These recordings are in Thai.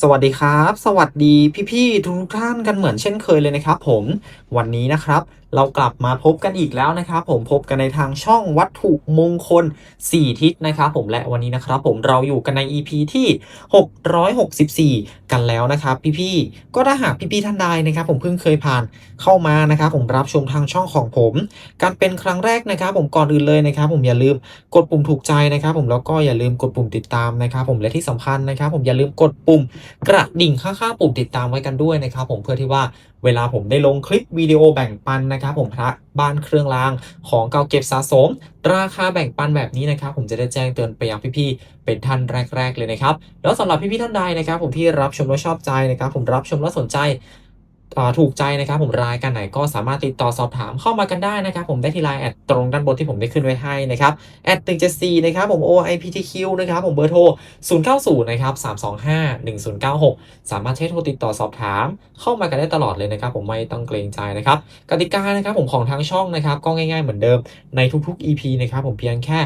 สวัสดีครับ สวัสดีพี่ๆทุกท่านกันเหมือนเช่นเคยเลยนะครับผมวันนี้นะครับ เรากลับมาพบกันอีกแล้วนะครับผมพบกันในทางช่องวัตถุมงคล 4 ทิศนะครับผมและวันนี้นะครับผมเราอยู่กันใน EP ที่ 664 กันแล้วนะครับพี่ๆก็ถ้าหากพี่ๆท่านใดนะครับผมเพิ่งเคยผ่านเข้ามานะครับผมรับชมทางช่องของผม การเป็นครั้งแรกนะครับผมก่อนอื่นเลยนะครับผมอย่าลืมกดปุ่มถูกใจนะครับผมแล้วก็อย่าลืมกดปุ่มติดตามนะครับผมและที่สำคัญนะครับผมอย่าลืมกดปุ่มกระดิ่งข้างๆปุ่มติดตามไว้กันด้วยนะครับผมเพื่อที่ว่า เวลาผมได้ลงคลิปวิดีโอแบ่งปันนะครับผมพระบ้านเครื่องรางของเก่าเก็บสะสม ราคาแบ่งปันแบบนี้นะครับผมจะได้แจ้งเตือนไปยังพี่ๆเป็นท่านแรก ๆ เลยนะครับแล้วสำหรับพี่ๆท่านใดนะครับผมที่รับชมแล้วชอบใจนะครับผมรับชมแล้วสนใจ ถูกใจนะครับผมรายการไหนก็สามารถติดต่อสอบถามเข้ามากันได้นะครับผมได้ที่ไลน์แอดตรงด้านบนที่ผมได้ขึ้นไว้ให้นะครับแอด174นะครับผม OIPTQ นะครับผมเบอร์โทร 090นะครับ325 1096 สามารถใช้โทรติดต่อสอบถาม เข้ามากันได้ตลอดเลยนะครับผมไม่ต้องเกรงใจนะครับกติกานะครับผมของทางช่องนะครับก็ง่ายๆเหมือนเดิมในทุกๆ EP นะครับผมเพียงแค่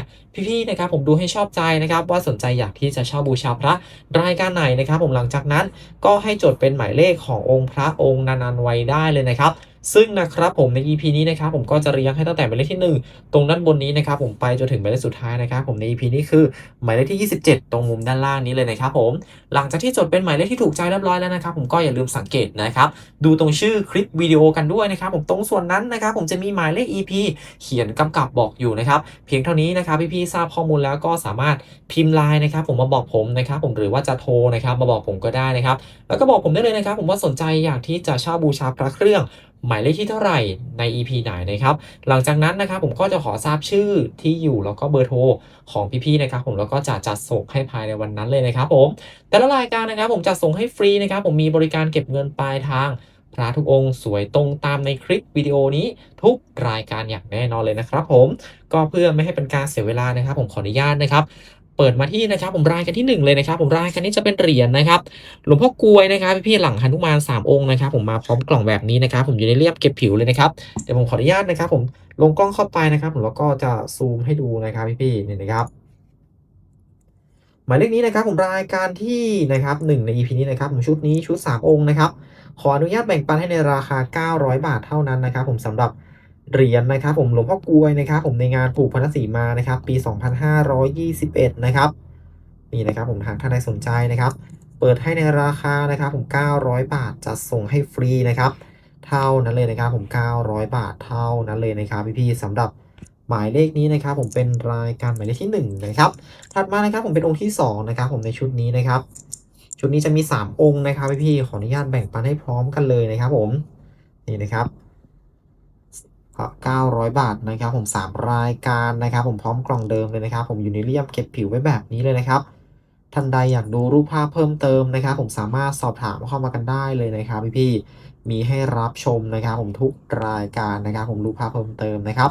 พี่ๆนะครับผมดูให้ชอบใจนะครับว่าสนใจอยากที่จะเช่าบูชาพระรายการไหนนะครับ ผมหลังจากนั้นก็ให้จดเป็นหมายเลขขององค์พระองค์นันๆไว้ได้เลยนะครับซึ่งนะครับผมใน EP นี้นะครับผมก็จะเรียงให้ตั้งแต่หมายเลขที่ 1 ตรงด้านบนนี้นะครับผมไปจนถึงหมายเลขสุดท้ายนะครับผมใน EP นี้คือหมายเลขที่ 27 ตรงมุมด้านล่างนี้เลยนะครับผมหลังจากที่จดเป็นหมายเลขที่ถูกใจเรียบร้อยแล้วนะครับผมก็อย่าลืมสังเกตนะครับดูตรงชื่อคลิปวิดีโอกันด้วยนะครับผมตรงส่วนนั้นนะครับผมจะมีหมายเลข EP เขียนกำกับบอกอยู่นะครับเพียงเท่านี้นะครับพี่ๆทราบข้อมูลแล้วก็สามารถพิมพ์ไลน์นะครับผมมาบอกผมนะครับผมหรือว่าจะโทรนะครับมาบอกผมก็ได้นะครับแล้วก็บอกผมได้เลยนะครับผมว่าสนใจอยากที่จะเช่าบูชาพระเครื่อง หมายเลขที่เท่าไหร่ใน EP ไหนนะครับ หลังจากนั้นนะครับผมก็จะขอทราบชื่อที่อยู่แล้วก็เบอร์โทรของพี่ๆนะครับ ผมแล้วก็จะจัดส่งให้ภายในวันนั้นเลยนะครับ ผม แต่ละรายการนะครับ ผมจะส่งให้ฟรีนะครับ ผมมีบริการเก็บเงินปลายทาง พระทุกองค์สวยตรงตามในคลิปวิดีโอนี้ทุกรายการอย่างแน่นอนเลยนะครับ ผมก็เพื่อไม่ให้เป็นการเสียเวลานะครับ ผมขออนุญาตนะครับ เปิดมาที่นะครับผมรายการที่หนึ่งเลยนะครับ ผมรายการนี้จะเป็นเหรียญนะครับหลวงพ่อกลวยนะครับพี่ๆหลังหนุมานสามองค์นะครับ ผมมาพร้อมกล่องแบบนี้นะครับ ผมอยู่ในเรียบเก็บผิวเลยนะครับเดี๋ยวผมขออนุญาตนะครับ ผมลงกล้องเข้าไปนะครับผมแล้วก็จะซูมให้ดูนะครับพี่ๆเนี่ยนะครับหมายเลขนี้นะครับผมรายการที่นะครับหนึ่งใน EP นี้นะครับผมชุดนี้ชุด 3 องค์นะครับขออนุญาตแบ่งปันให้ในราคา 900 บาทเท่านั้นนะครับ ผมสำหรับ เหรียญนะครับผมหลวงพ่อกลวยนะครับผมในงานปลูกพันธสีมานะครับ ปี 2521 นะครับนี่นะครับผมทางท่านใดสนใจนะครับ เปิดให้ในราคานะครับผม900 บาทจัดส่งให้ฟรีนะครับเท่านั้นเลยนะครับผม900 บาทเท่านั้นเลยนะครับพี่ๆสำหรับหมายเลขนี้นะครับ ผมเป็นรายการหมายเลขที่หนึ่งนะครับถัดมานะครับผมเป็นองค์ที่สองนะครับผมในชุดนี้นะครับชุดนี้จะมี 3 องค์นะครับพี่ๆขออนุญาตแบ่งปันให้พร้อมกันเลยนะครับ ผมนี่นะครับ 900 บาทนะครับผม 3 รายการนะครับ ผมพร้อมกล่องเดิมเลยนะครับ ผมอยู่ในเรียมเก็บผิวไว้แบบนี้เลยนะครับท่านใดอยากดูรูปภาพเพิ่มเติมนะครับ ผมสามารถสอบถามเข้ามากันได้เลยนะครับพี่ๆมีให้รับชมนะครับ ผมทุกรายการนะครับ ผมรูปภาพเพิ่มเติมนะครับ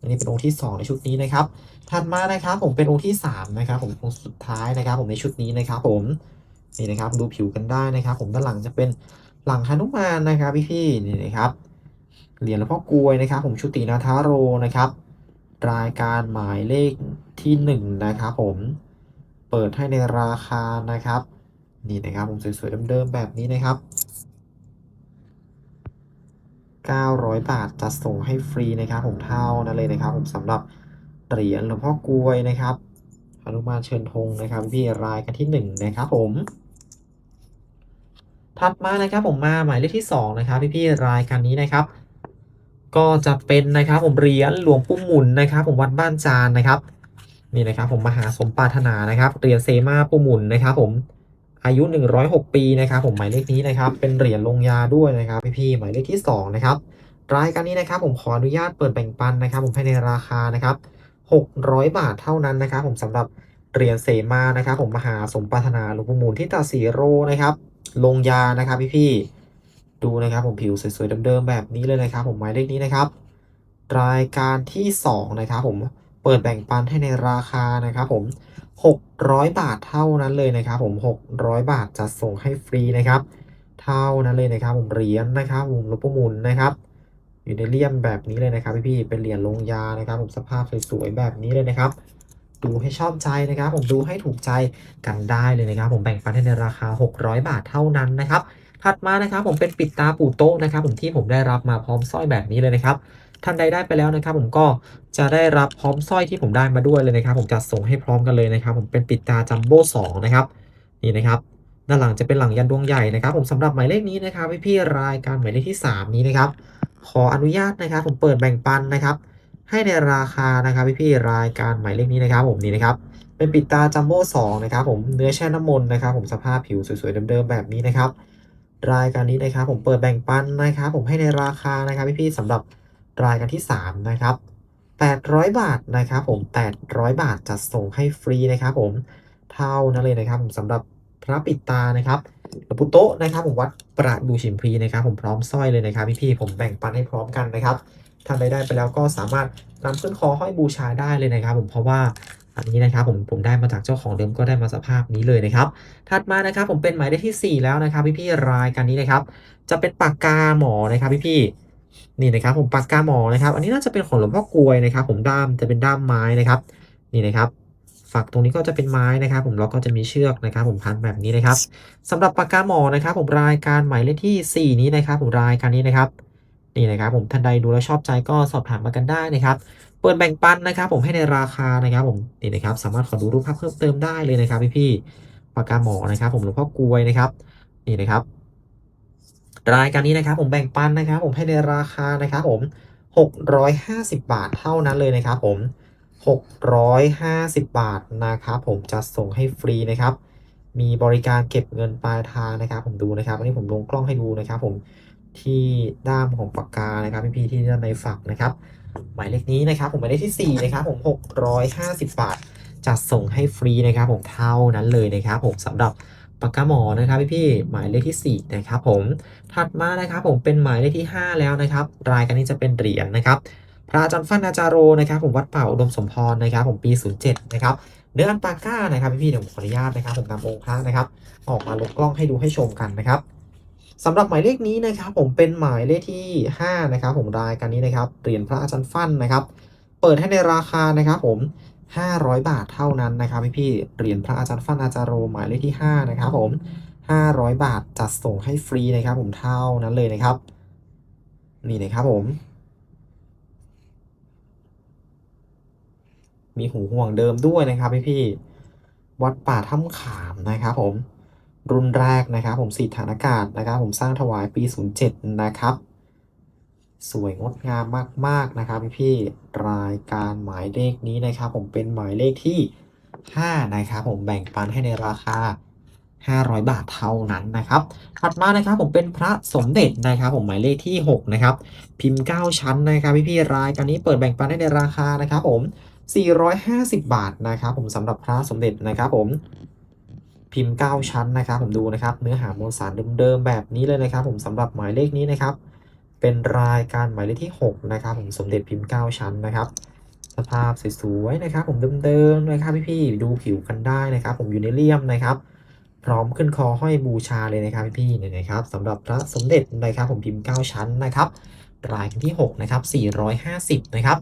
อันนี้เป็นองค์ที่ 2 ในชุดนี้นะครับถัดมานะครับ ผมเป็นองค์ที่3นะครับ ผมองค์สุดท้ายนะครับ ผมในชุดนี้นะครับ ผมนี่นะครับดูผิวกันได้นะครับ ผมด้านหลังจะเป็นหลังฮนุมานนะครับ พี่ๆนี่นะครับ เหรียญหลวงพ่อกวยนะครับ ผมชุตินาทาโรนะครับ รายการหมายเลขที่ 1 นะครับผมเปิดให้ในราคานะครับ นี่นะครับผมสวยๆเดิมๆแบบนี้นะครับ 900 บาทจัดส่งให้ฟรีนะครับ ผมเท่านั้นเลยนะครับ ผมสำหรับเหรียญหลวงพ่อกวยนะครับหนุมานเชิญธงนะครับ พี่รายกันที่ 1 นะครับผมถัดมานะครับผมมาหมายเลขที่ 2 นะครับพี่ๆรายการนี้นะครับ ก็จะเป็นนะครับผมเหรียญหลวงปู่หมุนนะครับ ผมวัดบ้านจานนะครับนี่นะครับผมมหาสมปาถนานะครับเหรียญเซมาปู่หมุนนะครับ ผมอายุ 106 ปีนะครับผมหมายเลขนี้นะครับเป็นเหรียญลงยาด้วยนะครับพี่ๆหมายเลขที่2นะครับรายการนี้นะครับผมขออนุญาตเปิดแบ่งปันนะครับ ผมให้ในราคานะครับ 600 บาทเท่านั้นนะครับ ผมสำหรับเหรียญเสมานะครับ ผมมหาสมปรารถนาหลวงปู่หมุนที่ตาสีโรนะครับ ลงยานะครับพี่ๆ ดูนะครับผมผิวสวยๆเดิมๆแบบนี้เลยนะครับผมหมายเลขนี้นะครับ รายการที่ 2 นะครับผมเปิดแบ่งปันให้ในราคานะครับผม 600 บาทเท่านั้นเลยนะครับผม 600 บาทจะส่งให้ฟรีนะครับ เท่านั้นเลยนะครับผมเหรียญนะครับผมลูกมุนนะครับ อยู่ในเลี่ยมแบบนี้เลยนะครับพี่ๆเป็นเหรียญลงยานะครับ ผมสภาพสวยๆแบบนี้เลยนะครับดูให้ชอบใจนะครับ ผมดูให้ถูกใจกันได้เลยนะครับ ผมแบ่งปันให้ในราคา 600 บาทเท่านั้นนะครับ ถัดมานะครับผมเป็นปิดตาปูโต๊ะนะครับผมที่ผมได้รับมาพร้อมสร้อยแบบนี้เลยนะครับท่านใดได้ไปแล้วนะครับ ผมก็จะได้รับพร้อมสร้อยที่ผมได้มาด้วยเลยนะครับ ผมจัดส่งให้พร้อมกันเลยนะครับ ผมเป็นปิดตาจัมโบ้สองนะครับนี่นะครับด้านหลังจะเป็นหลังยันดวงใหญ่นะครับ ผมสำหรับหมายเลขนี้นะครับพี่ๆรายการหมายเลขที่ 3 นี้นะครับ ขออนุญาตนะครับ ผมเปิดแบ่งปันนะครับ ให้ในราคานะครับพี่ๆรายการหมายเลขนี้นะครับ ผมนี่นะครับ เป็นปิดตาจัมโบ้สองนะครับ ผมเนื้อแช่น้ำมนต์นะครับ ผมสภาพผิวสวยๆเดิมๆแบบนี้นะครับ รายการนี้นะครับ ผมเปิดแบ่งปันนะครับ ผมให้ในราคานะครับพี่ๆสำหรับรายการที่ 3 นะครับ 800 บาทนะครับ ผม 800 บาทจัดส่งให้ฟรีนะครับ ผมเท่านั้นเลยนะครับผมสำหรับพระปิดตานะครับหลวงปู่โต๊ะนะครับ ผมวัดประดูชิมพรีนะครับ ผมพร้อมสร้อยเลยนะครับพี่ๆผมแบ่งปันให้พร้อมกันนะครับท่านใดได้ไปแล้วก็สามารถนำขึ้นคอห้อยบูชาได้เลยนะครับ ผมเพราะว่า อันนี้นะครับผมผมได้มาจากเจ้าของเดิมก็ได้มาสภาพนี้เลยนะครับ ถัดมานะครับผมเป็นหมายเลขที่ 4 แล้วนะครับ พี่ๆรายการนี้นะครับ จะเป็นปากกาหมอนะครับพี่ๆนี่นะครับ ผมปากกาหมอนะครับ อันนี้น่าจะเป็นของหลวงพ่อกลวยนะครับ ผมด้ามจะเป็นด้ามไม้นะครับ นี่นะครับฝักตรงนี้ก็จะเป็นไม้นะครับ ผมแล้วก็จะมีเชือกนะครับ ผมพันแบบนี้นะครับสำหรับปากกาหมอนะครับ ผมรายการหมายเลขที่ 4 นี้นะครับ ผมรายการนี้นะครับ นี่นะครับ ผมท่านใดดูแลชอบใจก็สอบถามมากันได้นะครับ เปิดแบ่งปันนะครับ ผมให้ในราคานะครับ ผมนี่นะครับ สามารถขอดูรูปภาพเพิ่มเติมได้เลยนะครับพี่ๆปากกาหมอนะครับ ผมหลวงพ่อกลวยนะครับนี่นะครับ รายการนี้นะครับ ผมแบ่งปันนะครับ ผมให้ในราคานะครับ ผม 650 บาทเท่านั้นเลยนะครับ ผม 650 บาทนะครับผมจะส่งให้ฟรีนะครับ มีบริการเก็บเงินปลายทางนะครับ ผมดูนะครับ อันนี้ผมลงกล้องให้ดูนะครับ ผมที่ด้ามของปากกานะครับพี่ๆที่ด้านในฝักนะครับ หมายเลขนี้นะครับผมหมายเลขที่ 4 นะครับผม650 บาทจะส่งให้ฟรีนะครับผมเท่านั้นเลยนะครับผมสำหรับปากกาหมอนะครับพี่ๆหมายเลขที่4นะครับผมถัดมานะครับผมเป็นหมายเลขที่ 5 แล้วนะครับ รายการนี้จะเป็นเหรียญนะครับพระอาจารย์ฟันอาจารโรนะครับผมวัดเป่าอุดมสมพรนะครับผมปี 07 นะครับเนื้ออันปาก้านะครับพี่ๆเดี๋ยวผมขออนุญาตนะครับผมนำองค์พระนะครับ ออกมาลงกล้องให้ดูให้ชมกันนะครับ สำหรับหมายเลขนี้นะครับผมเป็นหมายเลขที่ 5 นะครับผมรายการนี้นะครับเหรียญพระอาจารย์ฟันนะครับ เปิดให้ในราคานะครับผม 500 บาทเท่านั้นนะครับพี่ๆเหรียญพระอาจารย์ฟันอาจารโรหมายเลขที่ 5 นะครับผม 500 บาทจัดส่งให้ฟรีนะครับผมเท่านั้นเลยนะครับ นี่นะครับผม มีหูห่วงเดิมด้วยนะครับพี่พี่ๆวัดป่าถ้ำขามนะครับผม รุ่นแรกนะครับ ผมสีฐานอากาศนะครับ ผมสร้างถวายปี 07 นะครับ สวยงดงามมาก ๆ นะครับพี่พี่รายการหมายเลขนี้นะครับ ผมเป็นหมายเลขที่ 5 นะครับ ผมแบ่งปันให้ในราคา500 บาทเท่านั้นนะครับ ถัดมานะครับผมเป็นพระสมเด็จนะครับผมหมายเลขที่ 6 นะครับ พิมพ์ 9 ชั้นนะครับพี่พี่รายการนี้เปิดแบ่งปันให้ในราคานะครับผม 450 บาทนะครับผมสำหรับพระสมเด็จนะครับผม พิมพ์ 9 ชั้นนะครับ ผมดูนะครับ เนื้อหามวลสารเดิมๆแบบนี้เลยนะครับ ผมสำหรับหมายเลขนี้นะครับ เป็นรายการหมายเลขที่ 6 นะครับ ผมสมเด็จพิมพ์ 9 ชั้นนะครับ สภาพสวยๆนะครับ ผมเดิมๆนะครับพี่ๆดูผิวกันได้นะครับ ผมอยู่ในเลี่ยมนะครับ พร้อมขึ้นคอห้อยบูชาเลยนะครับพี่ๆเนี่ยนะครับสำหรับพระสมเด็จนะครับ ผมพิมพ์ 9 ชั้นนะครับรายที่ 6 นะครับ 450 นะครับ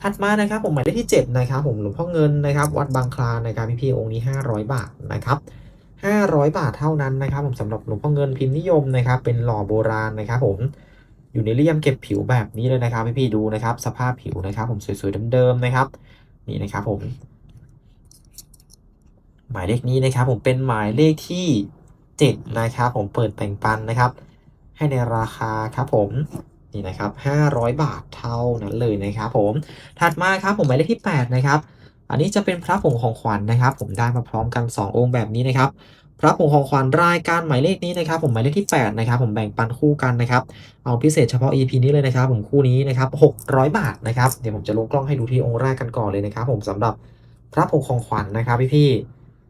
ถัดมานะครับผมหมายเลขที่ 7 นะครับ ผมหลวงพ่อเงินนะครับ วัดบางคลานนะครับพี่ๆองค์นี้ 500 บาทนะครับ 500 บาทเท่านั้นนะครับผมสำหรับหลวงพ่อเงินพิมพ์นิยมนะครับเป็นหล่อโบราณนะครับผมอยู่ในเลี่ยมเก็บผิวแบบนี้เลยนะครับพี่ๆดูนะครับ สภาพผิวนะครับ ผมสวยๆเดิมๆนะครับ นี่นะครับผม หมายเลขนี้นะครับ ผมเป็นหมายเลขที่7นะครับผมเปิดแบ่งปันนะครับ ให้ในราคาครับผมนี่นะครับ500 บาทเท่านั้นเลยนะครับ ผมถัดมาครับผมหมายเลขที่ 8 นะครับ อันนี้จะเป็นพระผงของขวัญนะครับ ผมได้มาพร้อมกัน 2 องค์แบบนี้นะครับ พระผงของขวัญรายการหมายเลขนี้นะครับ ผมหมายเลขที่8นะครับผมแบ่งปันคู่กันนะครับเอาพิเศษเฉพาะ EP นี้เลยนะครับ ผมคู่นี้นะครับ600 บาทนะครับเดี๋ยวผมจะลงกล้องให้ดูที่องค์แรกกันก่อนเลยนะครับ ผมสำหรับพระผงของขวัญนะครับพี่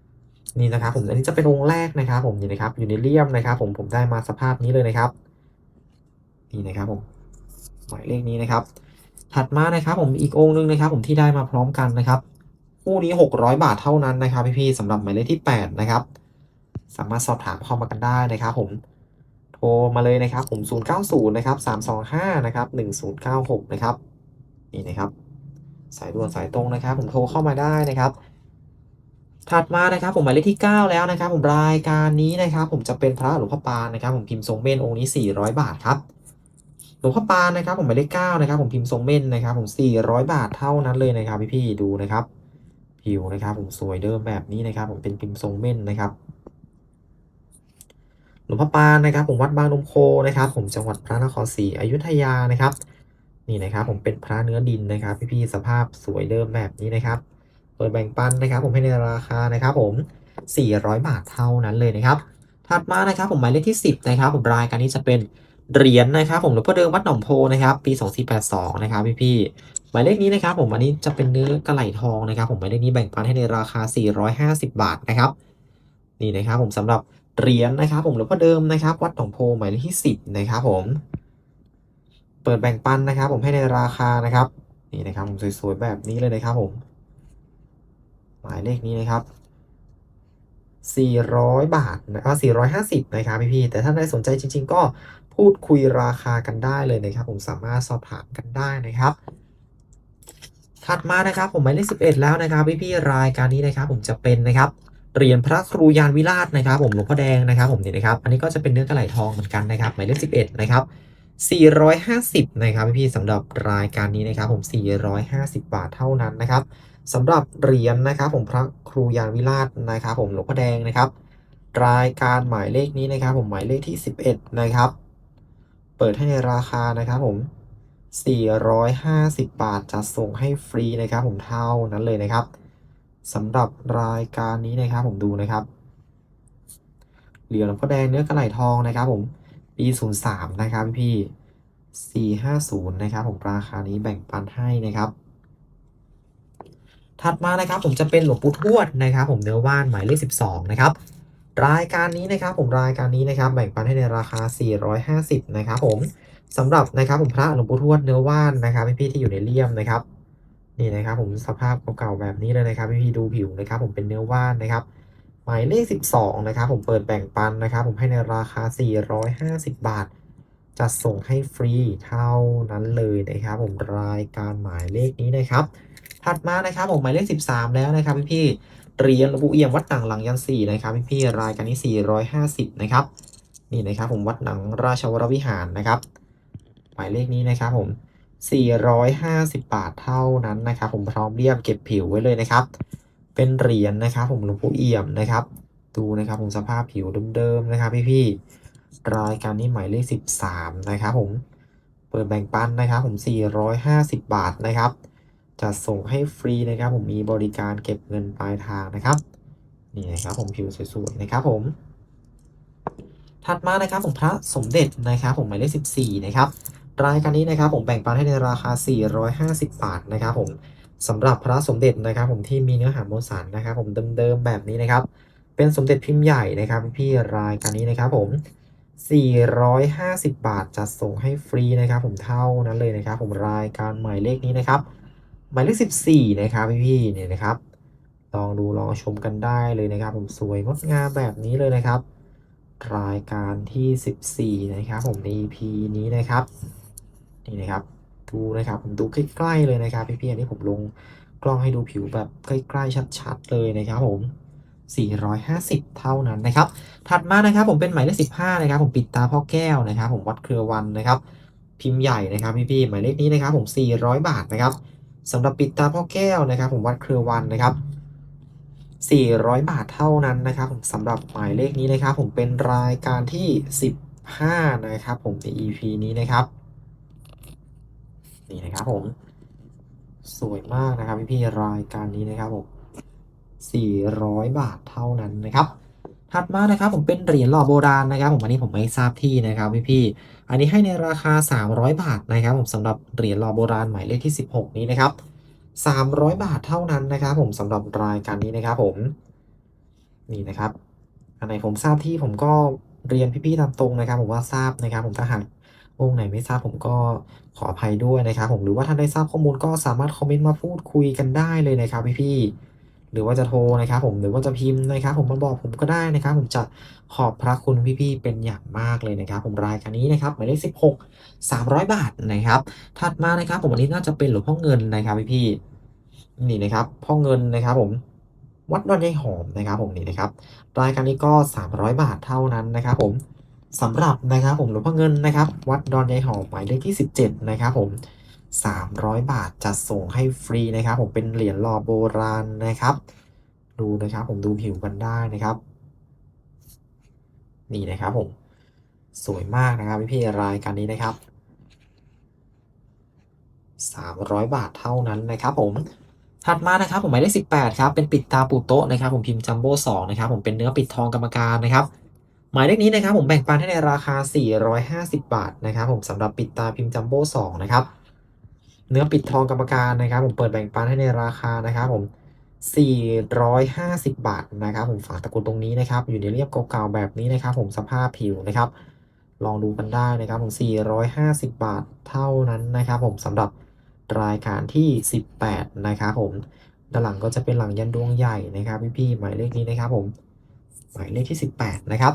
ๆนี่นะครับ ผมอันนี้จะเป็นองค์แรกนะครับ ผมนี่นะครับอยู่ในเลี่ยมนะครับ ผมผมได้มาสภาพนี้เลยนะครับนี่นะครับผมหมายเลขนี้นะครับ ถัดมานะครับ ผมอีกองค์นึงนะครับ ผมที่ได้มาพร้อมกันนะครับ คู่นี้ 600 บาทเท่านั้นนะครับพี่ๆสำหรับหมายเลขที่ 8 นะครับ สามารถสอบถามเข้ามากันได้นะครับผมโทรมาเลยนะครับผม 090 นะครับ 325 นะครับ 1096 นะครับ นี่นะครับสายด่วนสายตรงนะครับ ผมโทรเข้ามาได้นะครับ ถัดมานะครับ ผมหมายเลขที่ 9 แล้วนะครับ ผมรายการนี้นะครับ ผมจะเป็นพระหลวงพ่อปานนะครับ ผมพิมพ์ทรงเม่นองค์นี้ 400 บาทครับหลวงพ่อปานนะครับ ผมหมายเลข9นะครับ ผมพิมพ์ทรงเม่นนะครับ ผม 400 บาทเท่านั้นเลยนะครับพี่ๆดูนะครับ ผิวนะครับผมสวยเดิมแบบนี้นะครับผมเป็นพิมพ์ทรงเม่นนะครับหลวงพ่อปานนะครับ ผมวัดบางนมโคนะครับ ผมจังหวัดพระนครศรีอยุธยานะครับ นี่นะครับ ผมเป็นพระเนื้อดินนะครับ พี่ๆสภาพสวยเดิมแบบนี้นะครับเปิดแบ่งปันนะครับ ผมให้ในราคานะครับ ผม 400 บาทเท่านั้นเลยนะครับถัดมานะครับ ผมหมายเลขที่ 10 นะครับ ผมรายการนี้จะเป็นเหรียญนะครับ ผมหลวงพ่อเดิมวัดหนองโพนะครับ ปี 2482 นะครับพี่ๆ หมายเลขนี้นะครับผมอันนี้จะเป็นเนื้อกระไหลทองนะครับ ผมหมายเลขนี้แบ่งปันให้ในราคา 450 บาทนะครับ นี่นะครับผมสำหรับเหรียญนะครับ ผมหลวงพ่อเดิมนะครับ วัดหนองโพหมายเลขที่ 10 นะครับผม เปิดแบ่งปันนะครับ ผมให้ในราคานะครับ นี่นะครับผมสวยๆแบบนี้เลยนะครับ ผม หมายเลขนี้นะครับ400 บาทนะก็450 นะครับพี่ๆแต่ถ้าใครสนใจจริง ๆ ก็พูดคุยราคากันได้เลยนะครับ ผมสามารถสอบถามกันได้นะครับ ถัดมานะครับผมหมายเลข11 แล้วนะครับพี่ๆรายการนี้นะครับผมจะเป็นนะครับเหรียญพระครูยานวิราชนะครับผมหลวงพ่อแดงนะครับผมนี่นะครับอันนี้ก็จะเป็นเนื้อกระไหลทองเหมือนกันนะครับหมายเลข11นะครับ450นะครับพี่ๆสำหรับรายการนี้นะครับผม450 บาทเท่านั้นนะครับสำหรับเหรียญนะครับผมพระครูยานวิราชนะครับผมหลวงพ่อแดงนะครับ รายการหมายเลขนี้นะครับผมหมายเลขที่ 11 นะครับ เปิดให้ในราคานะครับผม 450 บาทจะส่งให้ฟรีนะครับ ผมเท่านั้นเลยนะครับสำหรับรายการนี้นะครับผมดูนะครับ เหรียญหลวงพ่อแดงเนื้อกระไหลทองนะครับ ผมปี 03 นะครับพี่450 นะครับ ผมราคานี้แบ่งปันให้นะครับ ถัดมานะครับผมจะเป็นหลวงปู่ทวดนะครับ ผมเนื้อว่านหมายเลข 12 นะครับ รายการนี้นะครับ ผมรายการนี้นะครับ แบ่งปันให้ในราคา 450 นะครับ ผม สำหรับนะครับผมพระหลวงปู่ทวดเนื้อว่านนะครับพี่ๆที่อยู่ในเลี่ยมนะครับนี่นะครับผมสภาพเก่าๆแบบนี้เลยนะครับพี่ๆดูผิวนะครับผมเป็นเนื้อว่านนะครับหมายเลข 12นะครับผมเปิดแบ่งปันนะครับผมให้ในราคา 450 บาทจะส่งให้ฟรีเท่านั้นเลยนะครับ ผมรายการหมายเลขนี้นะครับ ถัดมานะครับผมหมายเลข 13 แล้วนะครับพี่ๆเหรียญหลวงปู่เอี่ยมวัดหนังหลังยันสี่นะครับพี่ๆรายการนี้ 450 นะครับนี่นะครับผมวัดหนังราชวรวิหารนะครับ หมายเลขนี้นะครับผม 450 บาทเท่านั้นนะครับผมพร้อมเรียบเก็บผิวไว้เลยนะครับ เป็นเหรียญนะครับผมหลวงปู่เอี่ยมนะครับ ดูนะครับผมสภาพผิวเดิมๆนะครับพี่ๆรายการนี้หมายเลข 13 นะครับผมเปิดแบ่งปันนะครับผม 450 บาทนะครับจะส่งให้ฟรีนะครับผมมีบริการเก็บเงินปลายทางนะครับนี่นะครับผมผิวสวยๆนะครับผมถัดมานะครับผมพระสมเด็จนะครับผมหมายเลข14นะครับ รายการนี้นะครับผมแบ่งปันให้ในราคา 450 บาทนะครับผมสำหรับพระสมเด็จนะครับ ผมที่มีเนื้อหามวลสารนะครับ ผมเดิมๆแบบนี้นะครับ เป็นสมเด็จพิมพ์ใหญ่นะครับ พี่ๆรายการนี้นะครับผม 450 บาทจะส่งให้ฟรีนะครับ ผมเท่านั้นเลยนะครับ ผมรายการหมายเลขนี้นะครับ หมายเลข 14 นะครับพี่ๆเนี่ยนะครับลองดูลองชมกันได้เลยนะครับ ผมสวยงดงามแบบนี้เลยนะครับ รายการที่ 14 นะครับ ผมใน EP นี้นะครับ นี่นะครับ ดูนะครับผมดูใกล้ๆเลยนะครับพี่ๆอันนี้ผมลงกล้องให้ดูผิวแบบใกล้ๆชัดๆเลยนะครับผม 450 เท่านั้นนะครับ ถัดมานะครับผมเป็นหมายเลข 15 นะครับ ผมปิดตาพ่อแก้วนะครับ ผมวัดเครือวันนะครับ พิมพ์ใหญ่นะครับพี่ๆหมายเลขนี้นะครับ ผม 400 บาทนะครับสำหรับปิดตาพ่อแก้วนะครับ ผมวัดเครือวันนะครับ 400 บาทเท่านั้นนะครับ ผมสำหรับหมายเลขนี้นะครับ ผมเป็นรายการที่15นะครับผมใน EP นี้นะครับ นี่นะครับผม สวยมากนะครับพี่ๆรายการนี้นะครับผม400 บาทเท่านั้นนะครับ ถัดมานะครับผมเป็นเหรียญหล่อโบราณนะครับผมอันนี้ผมไม่ทราบที่นะครับพี่ๆอันนี้ให้ในราคา 300 บาทนะครับผมสำหรับเหรียญหล่อโบราณหมายเลขที่ 16 นี้นะครับ 300 บาทเท่านั้นนะครับผมสำหรับรายการนี้นะครับผมนี่นะครับ อันไหนผมทราบที่ผมก็เรียนพี่ๆตามตรงนะครับ ผมว่าทราบนะครับ ผมถ้าหาก องค์ไหนไม่ทราบผมก็ขออภัยด้วยนะครับผมหรือว่าท่านได้ทราบข้อมูลก็สามารถคอมเมนต์มาพูดคุยกันได้เลยนะครับพี่ๆหรือว่าจะโทรนะครับผมหรือว่าจะพิมพ์นะครับ ผมมาบอกผมก็ได้นะครับ ผมจะขอบพระคุณพี่ๆเป็นอย่างมากเลยนะครับ ผมรายการนี้นะครับหมายเลข16 300 บาทนะครับ ถัดมานะครับ ผมอันนี้น่าจะเป็นหลวงพ่อเงินนะครับพี่ๆนี่นะครับพ่อเงินนะครับ ผมวัดดอนยายหอมนะครับ ผมนี่นะครับ รายการนี้ก็ 300 บาทเท่านั้นนะครับ ผม สำหรับนะครับผมหลวงพ่อเงินนะครับ วัดดอนยายหอมหมายเลขที่ 17 นะครับผม 300 บาทจัดส่งให้ฟรีนะครับ ผมเป็นเหรียญหล่อโบราณนะครับ ดูนะครับผมดูผิวกันได้นะครับ นี่นะครับผม สวยมากนะครับพี่ๆรายการนี้นะครับ 300 บาทเท่านั้นนะครับผมถัดมานะครับผมหมายเลข18 ครับ เป็นปิดตาปูโตะนะครับ ผมพิมพ์จัมโบ้2นะครับ ผมเป็นเนื้อปิดทองกรรมการนะครับ หมายเลขนี้นะครับผมแบ่งปันให้ในราคา 450 บาทนะครับผมสำหรับปิดตาพิมพ์จัมโบ้2นะครับเนื้อปิดทองกรรมการนะครับ ผมเปิดแบ่งปันให้ในราคานะครับผม 450 บาทนะครับ ผมฝากตะกุดตรงนี้นะครับ อยู่ในเรียบเก่าๆแบบนี้นะครับ ผมสภาพผิวนะครับ ลองดูกันได้นะครับ ผม 450 บาทเท่านั้นนะครับ ผมสำหรับรายการที่ 18 นะครับผมด้านหลังก็จะเป็นหลังยันดวงใหญ่นะครับพี่ๆหมายเลขนี้นะครับผม หมายเลขที่ 18 นะครับ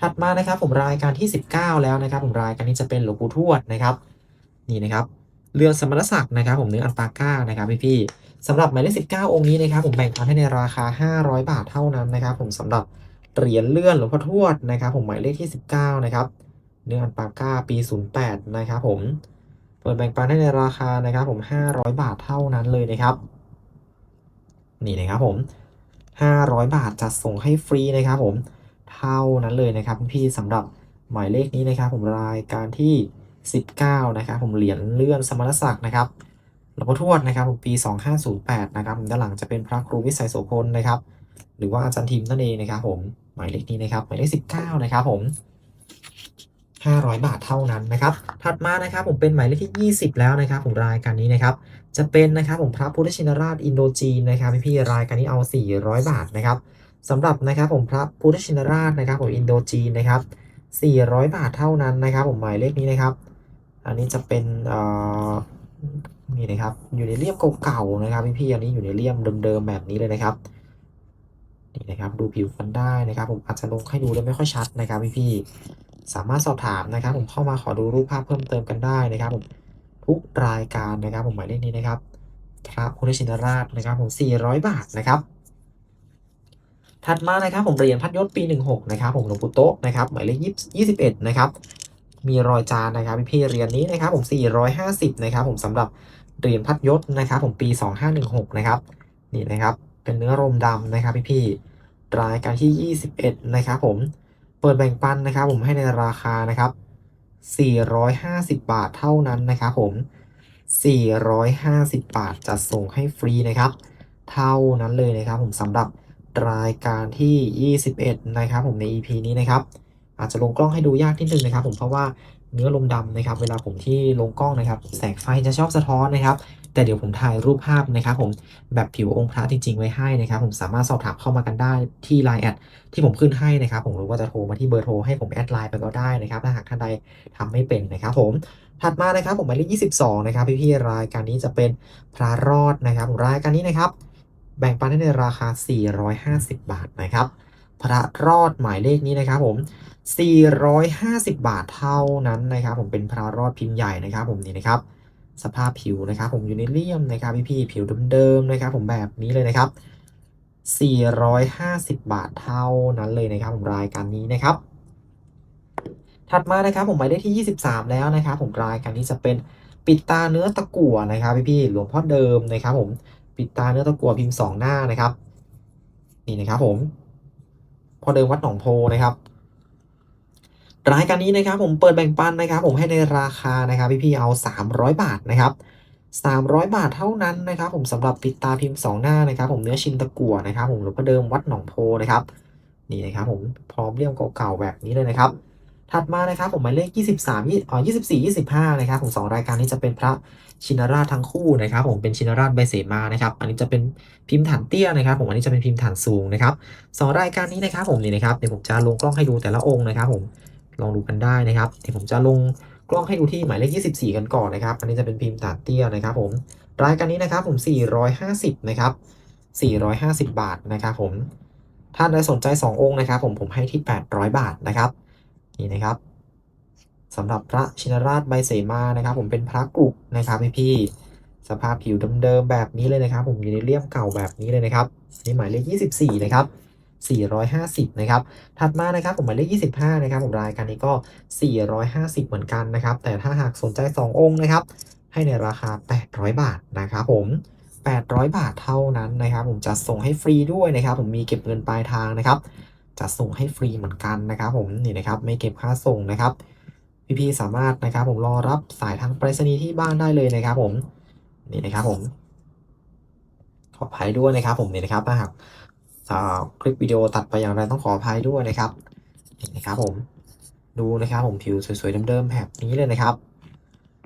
ถัดมานะครับผมรายการที่ 19 แล้วนะครับ ผมรายการนี้จะเป็นหลวงปู่ทวดนะครับ นี่นะครับเรือนสมณศักดิ์นะครับ ผมเนื้ออัลปาก้านะครับพี่ๆสำหรับหมายเลข19 องค์นี้นะครับ ผมแบ่งปันให้ในราคา 500 บาทเท่านั้นนะครับ ผมสำหรับเหรียญเลื่อนหลวงพ่อทวดนะครับ ผมหมายเลขที่ 19 นะครับ เนื้ออัลปาก้าปี 08 นะครับ ผมเปิดแบ่งปันให้ในราคานะครับ ผม 500 บาทเท่านั้นเลยนะครับ นี่นะครับผม 500 บาทจัดส่งให้ฟรีนะครับผมเท่านั้นเลยนะครับพี่สำหรับหมายเลขนี้นะครับ ผมรายการที่ 19 นะครับผมเหรียญเลื่อนสมณศักดิ์นะครับหลวงพ่อทวดนะครับปี 2508 นะครับด้านหลังจะเป็นพระครูวิสัยโสพลนะครับ หรือว่าอาจารย์ทิมนั่นเองนะครับผมหมายเลขนี้นะครับหมายเลข 19 นะครับผม 500 บาทเท่านั้นนะครับ ถัดมานะครับผมเป็นหมายเลขที่ 20 แล้วนะครับ ผมรายการนี้นะครับ จะเป็นนะครับผมพระพุทธชินราชอินโดจีนนะครับพี่ๆรายการนี้เอา 400 บาทนะครับสำหรับนะครับผมพระพุทธชินราชนะครับผมอินโดจีนนะครับ 400 บาทเท่านั้นนะครับ ผมหมายเลขนี้นะครับ อันนี้จะเป็นเอ่อนี่นะครับอยู่ในเลี่ยมเก่าๆนะครับพี่ๆอันนี้อยู่ในเลี่ยมเดิมๆแบบนี้เลยนะครับ นี่นะครับดูผิวกันได้นะครับ ผมอาจจะลงให้ดูได้ไม่ค่อยชัดนะครับพี่ๆสามารถสอบถามนะครับ ผมเข้ามาขอดูรูปภาพเพิ่มเติมกันได้นะครับ ผมทุกรายการนะครับ ผมหมายเลขนี้นะครับพระพุทธชินราชนะครับ ผม400 บาทนะครับ ถัดมานะครับ ผมเหรียญพัดยศปี 16 นะครับ ผมหลวงปู่โต๊ะนะครับหมายเลข20 21นะครับ มีรอยจานนะครับพี่ๆเหรียญนี้นะครับ ผม 450 นะครับ ผมสำหรับเหรียญพัดยศนะครับ ผมปี 2516 นะครับนี่นะครับ เป็นเนื้อรมดำนะครับพี่ๆรายการที่ 21 นะครับผม เปิดแบ่งปันนะครับผมให้ในราคานะครับ 450 บาทเท่านั้นนะครับผม 450 บาทจะส่งให้ฟรีนะครับ เท่านั้นเลยนะครับผมสำหรับรายการที่ 21 นะครับผมใน EP นี้นะครับ อาจจะลงกล้องให้ดูยากนิดนึงนะครับ ผมเพราะว่าเนื้อลมดำนะครับ เวลาผมที่ลงกล้องนะครับ แสงไฟจะชอบสะท้อนนะครับ แต่เดี๋ยวผมถ่ายรูปภาพนะครับผมแบบผิวองค์พระจริงๆไว้ให้นะครับ ผมสามารถสอบถามเข้ามากันได้ที่ Line แอดที่ผมขึ้นให้นะครับ ผมหรือว่าจะโทรมาที่เบอร์โทรให้ผมแอดไลน์ไปก็ได้นะครับถ้าหากท่านใดทำไม่เป็นนะครับ ผมถัดมานะครับผมหมายเลข22 นะครับพี่ๆรายการนี้จะเป็นพระรอดนะครับรายการนี้นะครับ แบ่งปันให้ในราคา 450 บาทนะครับพระรอดหมายเลขนี้นะครับผม 450 บาทเท่านั้นนะครับ ผมเป็นพระรอดพิมพ์ใหญ่นะครับ ผมนี่นะครับ สภาพผิวนะครับ ผมอยู่ในเลี่ยมนะครับพี่ๆผิวเดิมๆนะครับ ผมแบบนี้เลยนะครับ 450 บาทเท่านั้นเลยนะครับ ผมรายการนี้นะครับ ถัดมานะครับผมหมายเลขที่ 23 แล้วนะครับ ผมรายการนี้จะเป็นปิดตาเนื้อตะกั่วนะครับพี่ๆหลวงพ่อเดิมนะครับ ผมปิดตาเนื้อตะกั่วพิมพ์สองหน้านะครับ นี่นะครับผมพ่อเดิมวัดหนองโพนะครับ รายการนี้นะครับผมเปิดแบ่งปันนะครับ ผมให้ในราคานะครับพี่ๆเอา 300 บาทนะครับ300 บาทเท่านั้นนะครับ ผมสำหรับปิดตาพิมพ์สองหน้านะครับ ผมเนื้อชินตะกั่วนะครับ ผมหลวงพ่อเดิมวัดหนองโพนะครับนี่นะครับผมพร้อมเลี่ยมเก่าๆแบบนี้เลยนะครับ ถัดมานะครับผมหมายเลข 23ยี่อ๋อ24 25นะครับผมสองรายการนี้จะเป็นพระชินราชทั้งคู่นะครับ ผมเป็นชินราชใบเสมานะครับ อันนี้จะเป็นพิมพ์ฐานเตี้ยนะครับ ผมอันนี้จะเป็นพิมพ์ฐานสูงนะครับสองรายการนี้นะครับ ผมนี่นะครับเดี๋ยวผมจะลงกล้องให้ดูแต่ละองค์นะครับ ผม ลองดูกันได้นะครับเดี๋ยวผมจะลงกล้องให้ดูที่หมายเลข 24 กันก่อนนะครับ อันนี้จะเป็นพิมพ์ฐาเตี้ยนะครับผมรายการนี้นะครับผม 450 นะครับ 450 บาทนะครับผมท่านใดสนใจ 2 องค์นะครับ ผมผมให้ที่ 800 บาทนะครับนี่นะครับสำหรับพระชินราชใบเสมานะครับ ผมเป็นพระกรุนะครับพี่พี่ๆสภาพผิวเดิมๆแบบนี้เลยนะครับ ผมอยู่ในเลี่ยมเก่าแบบนี้เลยนะครับนี่หมายเลข 24 นะครับ 450 นะครับ ถัดมานะครับผมหมายเลข25 นะครับผมรายการนี้ก็ 450 เหมือนกันนะครับ แต่ถ้าหากสนใจ 2 องค์นะครับ ให้ในราคา 800 บาทนะครับผม 800 บาทเท่านั้นนะครับ ผมจะส่งให้ฟรีด้วยนะครับ ผมมีเก็บเงินปลายทางนะครับ จะส่งให้ฟรีเหมือนกันนะครับ ผมนี่นะครับไม่เก็บค่าส่งนะครับพี่ๆสามารถนะครับ ผมรอรับสายทางไปรษณีย์ที่บ้านได้เลยนะครับ ผมนี่นะครับผมขออภัยด้วยนะครับ ผมนี่นะครับถ้าหาก คลิปวิดีโอตัดไปอย่างไรต้องขออภัยด้วยนะครับนี่นะครับผมดูนะครับผมผิวสวยๆเดิมๆแบบนี้เลยนะครับ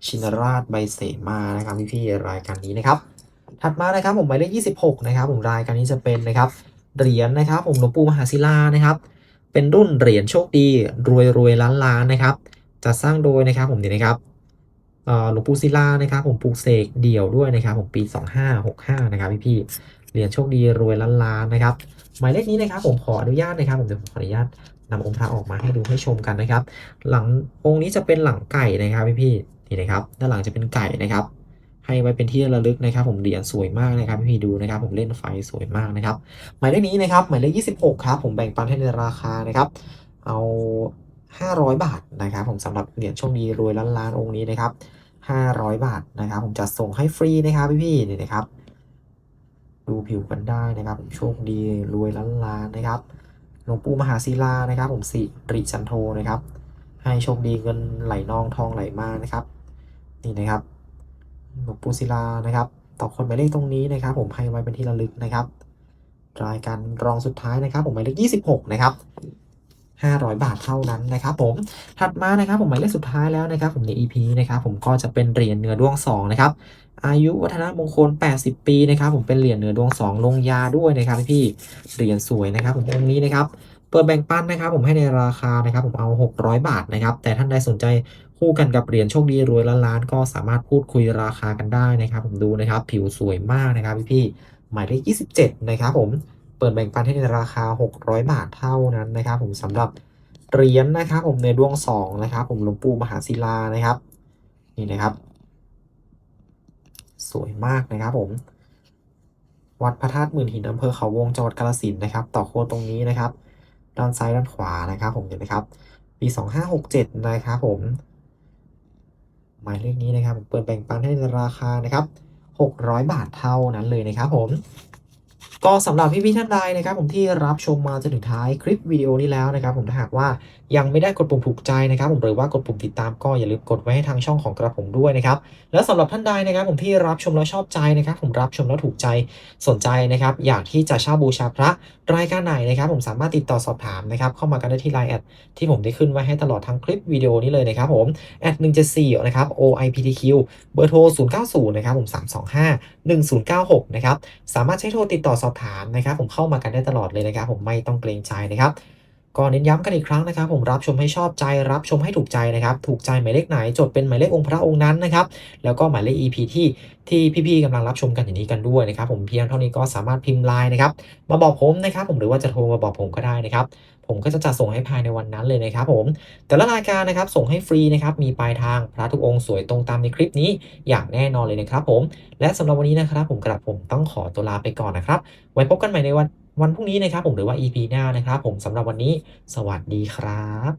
ชินราชใบเสมานะครับพี่ๆรายการนี้นะครับ ถัดมานะครับผมหมายเลข26 นะครับ ผมรายการนี้จะเป็นนะครับเหรียญนะครับ ผมหลวงปู่มหาศิลานะครับ เป็นรุ่นเหรียญโชคดี รวยรวยล้านล้านนะครับจะสร้างโดยนะครับผมนี่นะครับหลวงปู่ศิลานะครับ ผมปลูกเสกเดี่ยวด้วยนะครับ ผมปี 2565 นะครับพี่ๆ เหรียญโชคดีรวยล้านล้านนะครับ หมายเลขนี้นะครับผมขออนุญาตนะครับผมเดี๋ยวผมขออนุญาตนำองค์พระออกมาให้ดูให้ชมกันนะครับ หลังองค์นี้จะเป็นหลังไก่นะครับพี่พี่นี่นะครับ ด้านหลังจะเป็นไก่นะครับ ให้ไว้เป็นที่ระลึกนะครับ ผมเหรียญสวยมากนะครับพี่ๆดูนะครับ ผมเล่นไฟสวยมากนะครับ หมายเลขนี้นะครับ หมายเลข 26 ครับ ผมแบ่งปันให้ในราคานะครับ เอา 500 บาทนะครับ ผมสำหรับเหรียญโชคดีรวยล้านล้านองค์นี้นะครับ500 บาทนะครับ ผมจะส่งให้ฟรีนะครับพี่ๆนี่นะครับ ดูผิวกันได้นะครับผมโชคดีรวยล้านล้านนะครับหลวงปู่มหาศิลานะครับผมสิริจันโทนะครับ ให้โชคดีเงินไหลนองทองไหลมานะครับ นี่นะครับหลวงปู่ศิลานะครับต่อคนหมายเลขตรงนี้นะครับ ผมให้ไว้เป็นที่ระลึกนะครับ รายการรองสุดท้ายนะครับ ผมหมายเลข26 นะครับ 500 บาทเท่านั้นนะครับผมถัดมานะครับผมหมายเลขสุดท้ายแล้วนะครับผมใน EP นี้นะครับผมก็จะเป็นเหรียญเนื้อดวงสองนะครับอายุวัฒนมงคล 80 ปีนะครับผมเป็นเหรียญเนื้อดวงสองลงยาด้วยนะครับพี่เหรียญสวยนะครับผมองค์นี้นะครับเปิดแบ่งปันนะครับผมให้ในราคานะครับผมเอา 600 บาทนะครับแต่ท่านใดสนใจคู่กันกับเหรียญโชคดีรวยล้านล้านก็สามารถพูดคุยราคากันได้นะครับ ผมดูนะครับผิวสวยมากนะครับพี่ๆหมายเลข 27 นะครับผม เปิดแบ่งปันให้ในราคา 600 บาทเท่านั้นนะครับ ผมสำหรับเหรียญนะครับ ผมในดวงสองนะครับ ผมหลวงปู่มหาศิลานะครับ นี่นะครับ สวยมากนะครับ ผม วัดพระธาตุหมื่นหินอำเภอเขาวงจังหวัดกาฬสินธุ์นะครับ ต่อโคตรงนี้นะครับ ด้านซ้ายด้านขวานะครับ ผมเห็นไหมครับปี2567นะครับผมหมายเลขนี้นะครับ ผมเปิดแบ่งปันให้ในราคานะครับ 600 บาทเท่านั้นเลยนะครับผม ก็สำหรับพี่ๆท่านใดนะครับผมที่รับชมมาจนถึงท้ายคลิปวิดีโอนี้แล้วนะครับผมถ้าหากว่ายังไม่ได้กดปุ่มถูกใจนะครับผมหรือว่ากดปุ่มติดตามก็อย่าลืมกดไว้ให้ทางช่องของกระผมด้วยนะครับแล้วสำหรับท่านใดนะครับผมที่รับชมแล้วชอบใจนะครับผมรับชมแล้วถูกใจสนใจนะครับอยากที่จะเช่าบูชาพระรายการไหนนะครับผมสามารถติดต่อสอบถามนะครับเข้ามากันได้ที่ไลน์แอดที่ผมได้ขึ้นไว้ให้ตลอดทั้งคลิปวิดีโอนี้เลยนะครับผมแอด174นะครับ OIPTQ เบอร์โทร090นะครับผม325 1096นะครับสามารถใช้โทรติดต่อสอบถามนะครับ ผมเข้ามากันได้ตลอดเลยนะครับ ผมไม่ต้องเกรงใจนะครับก็เน้นย้ำกันอีกครั้งนะครับ ผมรับชมให้ชอบใจรับชมให้ถูกใจนะครับ ถูกใจหมายเลขไหน จดเป็นหมายเลของค์พระองค์นั้นนะครับ แล้วก็หมายเลข EP ที่ที่พี่ๆกำลังรับชมกันอย่างนี้กันด้วยนะครับ ผมเพียงเท่านี้ก็สามารถพิมพ์ไลน์นะครับ มาบอกผมนะครับ ผมหรือว่าจะโทรมาบอกผมก็ได้นะครับ ผมก็จะจัดส่งให้ภายในวันนั้นเลยนะครับผมแต่ละรายการนะครับส่งให้ฟรีนะครับมีปลายทางพระทุกองค์สวยตรงตามในคลิปนี้อย่างแน่นอนเลยนะครับผมและสำหรับวันนี้นะครับผมกระผมต้องขอตัวลาไปก่อนนะครับ ไว้พบกันใหม่ในวันวันพรุ่งนี้นะครับผมหรือว่า EP หน้านะครับผมสำหรับวันนี้ สวัสดีครับ